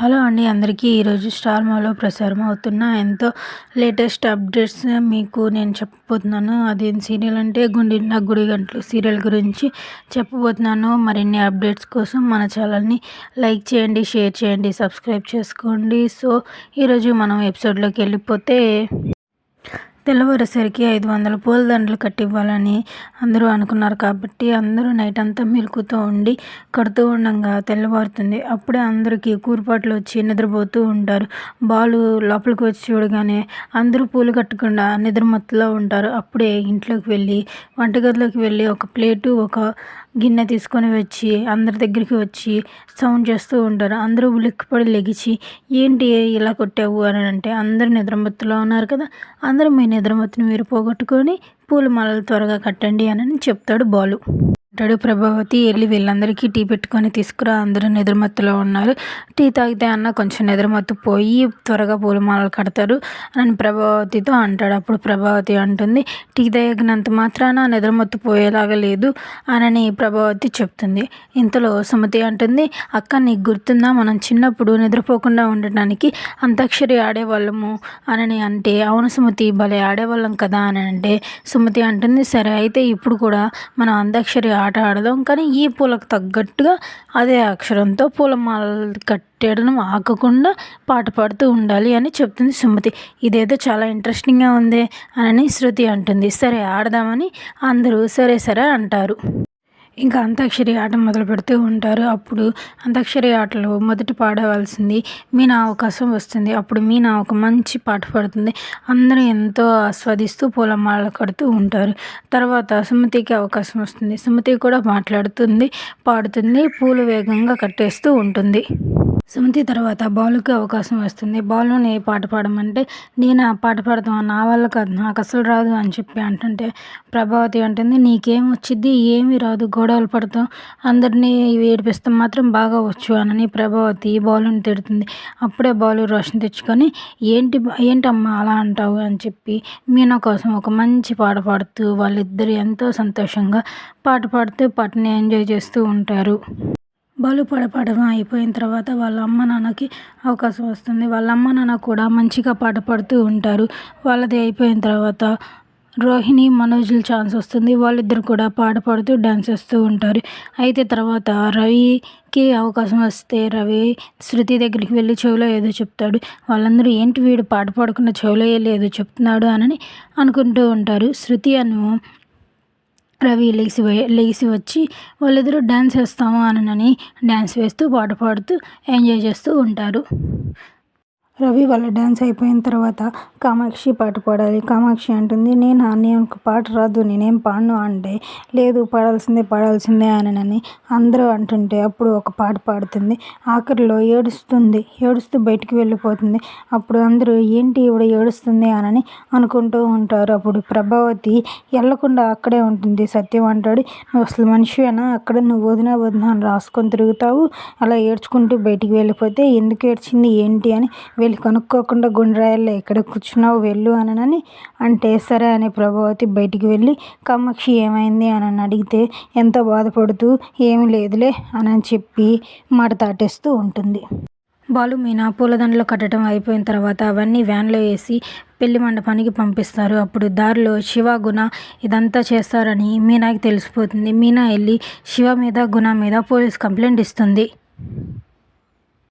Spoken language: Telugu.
హలో అండి అందరికీ ఈరోజు స్టార్ మాలో ప్రసారం అవుతున్న ఎంతో లేటెస్ట్ అప్డేట్స్ మీకు నేను చెప్పబోతున్నాను. అదేం సీరియల్ అంటే గుండె గుడి గంటలు సీరియల్ గురించి చెప్పబోతున్నాను. మరిన్ని అప్డేట్స్ కోసం మన ఛానల్ని లైక్ చేయండి షేర్ చేయండి సబ్స్క్రైబ్ చేసుకోండి. సో ఈరోజు మనం ఎపిసోడ్లోకి వెళ్ళిపోతే తెల్లవారేసరికి ఐదు వందల పూలదండలు కట్టివ్వాలని అందరూ అనుకున్నారు కాబట్టి అందరూ నైట్ అంతా మెలుకుతూ ఉండి కడుతూ ఉండగా తెల్లవారుతుంది. అప్పుడే అందరికీ కూరుపాట్లు వచ్చి నిద్రపోతూ ఉంటారు. బాలు లోపలికి వచ్చి చూడగానే అందరూ పూలు కట్టకుండా నిద్రమత్తులో ఉంటారు. అప్పుడే ఇంట్లోకి వెళ్ళి వంటగదిలోకి వెళ్ళి ఒక ప్లేటు ఒక గిన్నె తీసుకొని వచ్చి అందరి దగ్గరికి వచ్చి సౌండ్ చేస్తూ ఉంటారు. అందరూ ఉలిక్కిపడి లెగిచి ఏంటి ఇలా కొట్టావు? అని అంటే అందరూ నిద్రమత్తులో ఉన్నారు కదా. అందరూ మీ నిద్రమత్తుని మీరు పోగొట్టుకొని పూలమాలలు త్వరగా కట్టండి అని చెప్తాడు బాలు. అంటాడు ప్రభావతి. వెళ్ళి వీళ్ళందరికీ టీ పెట్టుకొని తీసుకురా. అందరూ నిద్రమత్తులో ఉన్నారు. టీ తాగితే అన్న కొంచెం నిద్రమత్తు పోయి త్వరగా పూలమాలలు కడతారు అని ప్రభావతితో అంటాడు. అప్పుడు ప్రభావతి అంటుంది టీ తాగినంత మాత్రాన నిద్రమత్తు పోయేలాగా లేదు అని ప్రభావతి చెప్తుంది. ఇంతలో సుమతి అంటుంది అక్క నీకు గుర్తుందా? మనం చిన్నప్పుడు నిద్రపోకుండా ఉండటానికి అంతాక్షరి ఆడేవాళ్ళము అని అంటే అవును సుమతి భలే ఆడేవాళ్ళం కదా అని అంటే సుమతి అంటుంది సరే అయితే ఇప్పుడు కూడా మనం అంతాక్షరి ఆట ఆడదాం. కానీ ఈ పూలకు తగ్గట్టుగా అదే అక్షరంతో పూలమాలలు కట్టేయడం ఆకకుండా పాట పాడుతూ ఉండాలి అని చెప్తుంది సుమతి. ఇదేదో చాలా ఇంట్రెస్టింగ్గా ఉంది అని శృతి అంటుంది. సరే ఆడదామని అందరూ సరే సరే అంటారు. ఇంకా అంతాక్షరి ఆట మొదలు పెడుతూ ఉంటారు. అప్పుడు అంతాక్షరి ఆటలో మొదటి పాడవలసింది మీనా అవకాశం వస్తుంది. అప్పుడు మీనా ఒక మంచి పాట పాడుతుంది. అందరూ ఎంతో ఆస్వాదిస్తూ పూలమాల కడుతూ ఉంటారు. తర్వాత సుమతికి అవకాశం వస్తుంది. సుమతి కూడా మాట్లాడుతుంది పాడుతుంది పూలు వేగంగా కట్టేస్తూ ఉంటుంది. సుమతి తర్వాత బాలుకి అవకాశం వస్తుంది. బాలుని పాట పాడమంటే నేను ఆ పాట పాడతాను. నా వల్ల కాదు. నాకు అసలు రాదు అని చెప్పి అంటుంటే ప్రభావతి అంటుంది నీకేం వచ్చింది ఏమి రాదు. గొడవలు పడతాం. అందరినీ ఏడిపిస్తాం. మాత్రం బాగా వచ్చు అని ప్రభావతి బాలుని తిడుతుంది. అప్పుడే బాలు రోషన్ తెచ్చుకొని ఏంటి ఏంటమ్మా అలా అంటావు? అని చెప్పి మీనా కోసం ఒక మంచి పాట పాడుతూ వాళ్ళిద్దరు ఎంతో సంతోషంగా పాట పాడుతూ పాటని ఎంజాయ్ చేస్తూ ఉంటారు. బాలు అయిపోయిన తర్వాత వాళ్ళ అమ్మ నాన్నకి అవకాశం వస్తుంది. వాళ్ళ అమ్మ నాన్న కూడా మంచిగా పాట పాడుతూ ఉంటారు. వాళ్ళది అయిపోయిన తర్వాత రోహిణి మనోజ్లు ఛాన్స్ వస్తుంది. వాళ్ళిద్దరు కూడా పాట పాడుతూ డ్యాన్స్ చేస్తూ ఉంటారు. అయితే తర్వాత రవికి అవకాశం వస్తే రవి శృతి దగ్గరికి వెళ్ళి చెవిలో ఏదో చెప్తాడు. వాళ్ళందరూ ఏంటి వీడు పాట పాడకుండా చెవిలో ఏదో చెప్తున్నాడు అని అనుకుంటూ ఉంటారు. శృతి అను రవి లేచి లేచి వచ్చి వాళ్ళిద్దరూ డ్యాన్స్ వేస్తాము అనని డ్యాన్స్ వేస్తూ పాట పాడుతూ ఎంజాయ్ చేస్తూ ఉంటారు. రవి వాళ్ళ డ్యాన్స్ అయిపోయిన తర్వాత కామాక్షి పాట పాడాలి. కామాక్షి అంటుంది నేను నేను పాట రాదు నేనేం పాడను అంటే లేదు పాడాల్సిందే పాడాల్సిందే అనని అందరూ అంటుంటే అప్పుడు ఒక పాట పాడుతుంది. ఆఖరిలో ఏడుస్తుంది ఏడుస్తూ బయటికి వెళ్ళిపోతుంది. అప్పుడు అందరూ ఏంటి ఇవిడ ఏడుస్తుంది? అని అనుకుంటూ ఉంటారు. అప్పుడు ప్రభావతి వెళ్ళకుండా అక్కడే ఉంటుంది. సత్యం అంటాడు నువ్వు అసలు మనిషివేనా? అక్కడ నువ్వు వదినా వదినా అని రాసుకొని తిరుగుతావు. అలా ఏడ్చుకుంటూ బయటికి వెళ్ళిపోతే ఎందుకు ఏడ్చింది ఏంటి? అని వెళ్ళి కనుక్కోకుండా గుండ్రాయల్లో ఎక్కడ కూర్చున్నావు వెళ్ళు అనని అంటే సరే అని ప్రభావతి బయటికి వెళ్ళి కామాక్షి ఏమైంది? అని అడిగితే ఎంతో బాధపడుతూ ఏమి లేదులే అని చెప్పి మాట తాటేస్తూ ఉంటుంది. బాలు మీనా పూలదండలు కట్టడం అయిపోయిన తర్వాత అవన్నీ వ్యాన్లో వేసి పెళ్ళి మండపానికి పంపిస్తారు. అప్పుడు దారిలో శివ గుణ ఇదంతా చేస్తారని మీనాకి తెలిసిపోతుంది. మీనా వెళ్ళి శివ మీద గుణ మీద పోలీస్ కంప్లైంట్ ఇస్తుంది.